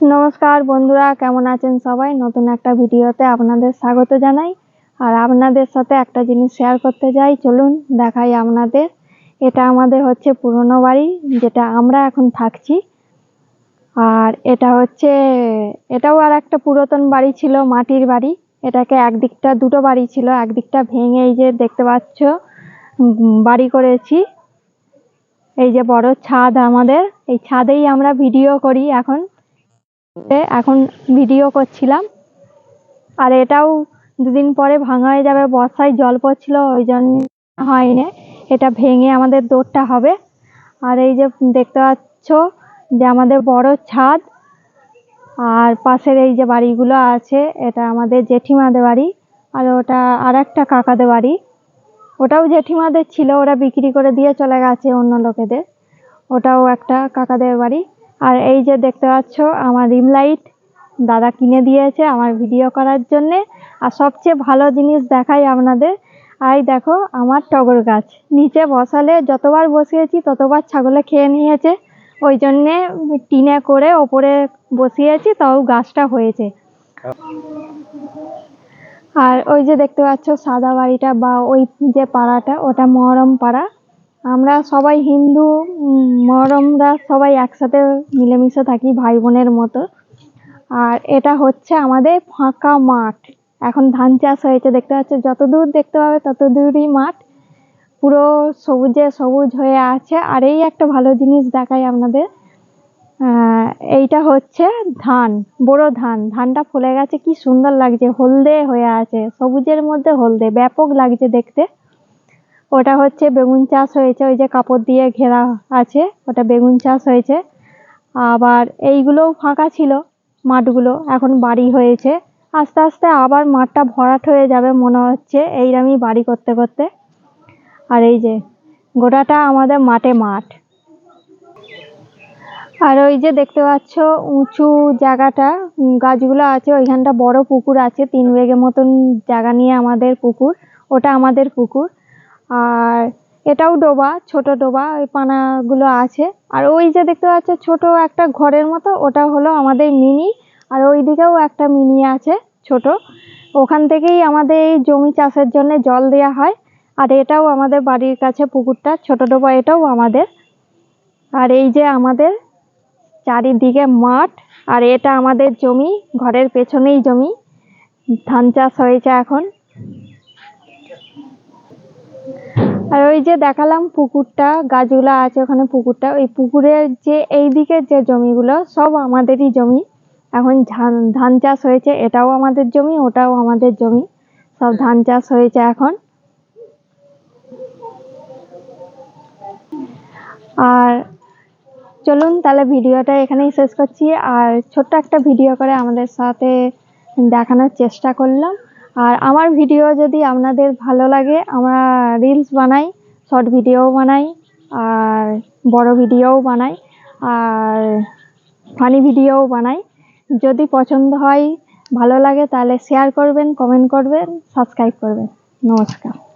নমস্কার বন্ধুরা, কেমন আছেন সবাই? নতুন একটা ভিডিওতে আপনাদের স্বাগত জানাই। আর আপনাদের সাথে একটা জিনিস শেয়ার করতে যাই। চলুন, দেখাই আপনাদের। এটা আমাদের হচ্ছে পুরনো বাড়ি, যেটা আমরা এখন থাকছি। আর এটা হচ্ছে, এটাও আর একটা পুরাতন বাড়ি ছিল, মাটির বাড়ি। এটাকে একদিকটা, দুটো বাড়ি ছিল, একদিকটা ভেঙে এই যে দেখতে পাচ্ছ বাড়ি করেছি। এই যে বড় ছাদ আমাদের। এই ছাদেই আমরা ভিডিও করি এখন। এখন ভিডিও করছিলাম। আর এটাও দুদিন পরে ভাঙা হয়ে যাবে, বর্ষায় জল পড়ছিল, ওই জন্য হয়নি। এটা ভেঙে আমাদের দৌড়টা হবে। আর এই যে দেখতে পাচ্ছ যে আমাদের বড় ছাদ, আর পাশের এই যে বাড়িগুলো আছে, এটা আমাদের জেঠিমাদের বাড়ি, আর ওটা আর একটা কাকাদের বাড়ি। ওটাও জেঠিমাদের ছিল, ওরা বিক্রি করে দিয়ে চলে গেছে অন্য লোকেদের। ওটাও একটা কাকাদের বাড়ি। আর এই যে দেখতে পাচ্ছ, আমার রিম লাইট দাদা কিনে দিয়েছে আমার ভিডিও করার জন্যে। আর সবচেয়ে ভালো জিনিস দেখাই আপনাদের, আর দেখো আমার টগর গাছ। নিচে বসালে যতবার বসিয়েছি ততবার ছাগলে খেয়ে নিয়েছে। ওই জন্যে টিনে করে ওপরে বসিয়েছি, তাও গাছটা হয়েছে। আর ওই যে দেখতে পাচ্ছ সাদা বাড়িটা বা ওই যে পাড়াটা, ওটা মহরম পাড়া। আমরা সবাই হিন্দু মহরমরা সবাই একসাথে মিলেমিশে থাকি ভাই বোনের মতো। আর এটা হচ্ছে আমাদের ফাঁকা মাঠ। এখন ধান চাষ হয়েছে, দেখতে পাচ্ছ যত দূর দেখতে পাবে তত দূরই মাঠ। পুরো সবুজে সবুজ হয়ে আছে। আর এই একটা ভালো জিনিস দেখাই আপনাদের। এইটা হচ্ছে ধান, বড় ধান। ধানটা ফুলে গেছে, কি সুন্দর লাগছে, হলদে হয়ে আছে। সবুজের মধ্যে হলদে, ব্যাপক লাগছে দেখতে। ওটা হচ্ছে বেগুন চাষ হয়েছে, ওই যে কাপড় দিয়ে ঘেরা আছে, ওটা বেগুন চাষ হয়েছে। আবার এইগুলোও ফাঁকা ছিল মাঠগুলো, এখন বাড়ি হয়েছে। আস্তে আস্তে আবার মাঠটা ভরাট হয়ে যাবে মনে হচ্ছে এইরকমই বাড়ি করতে করতে। আর এই যে, গোটাটা আমাদের মাঠে মাঠ। আর ওই যে দেখতে পাচ্ছ, উঁচু জায়গাটা গাছগুলো আছে, ওইখানটা বড় পুকুর আছে, তিন বিঘে মতন জায়গা নিয়ে আমাদের পুকুর, ওটা আমাদের পুকুর। আর এটাও ডোবা, ছোট ডোবা, ওই পানাগুলো আছে। আর ওই যে দেখতে পাচ্ছ, ছোট একটা ঘরের মতো, ওটা হলো আমাদের মিনি। আর ওই দিকেও একটা মিনি আছে, ছোট। ওখান থেকেই আমাদের এই জমি চাষের জন্য জল দেওয়া হয়। আর এটাও আমাদের বাড়ির কাছে পুকুরটা, ছোট ডোবা এটাও আমাদের। আর এই যে আমাদের চারিদিকে মাঠ, আর এটা আমাদের জমি, ঘরের পেছনেই জমি। ধান চাষ হয়েছে এখন। আর ওই যে দেখালাম পুকুরটা, গাছগুলো আছে ওখানে পুকুরটা, ওই পুকুরের যে এই দিকের যে জমিগুলো, সব আমাদেরই জমি। এখন ধান ধান চাষ হয়েছে, এটাও আমাদের জমি, ওটাও আমাদের জমি। সব ধান চাষ হয়েছে এখন। আর চলুন তাহলে ভিডিওটা এখানেই শেষ করছি। আর ছোট্ট একটা ভিডিও করে আমাদের সাথে দেখানোর চেষ্টা করলাম। আর আমার ভিডিও যদি আপনাদের ভালো লাগে, আমরা রিলস বানাই শর্ট ভিডিও বানাই, আর বড় ভিডিওও বানাই, আর ফানি ভিডিওও বানাই। যদি পছন্দ হয়, ভালো লাগে, তাহলে শেয়ার করবেন কমেন্ট করবেন সাবস্ক্রাইব করবেন। নমস্কার।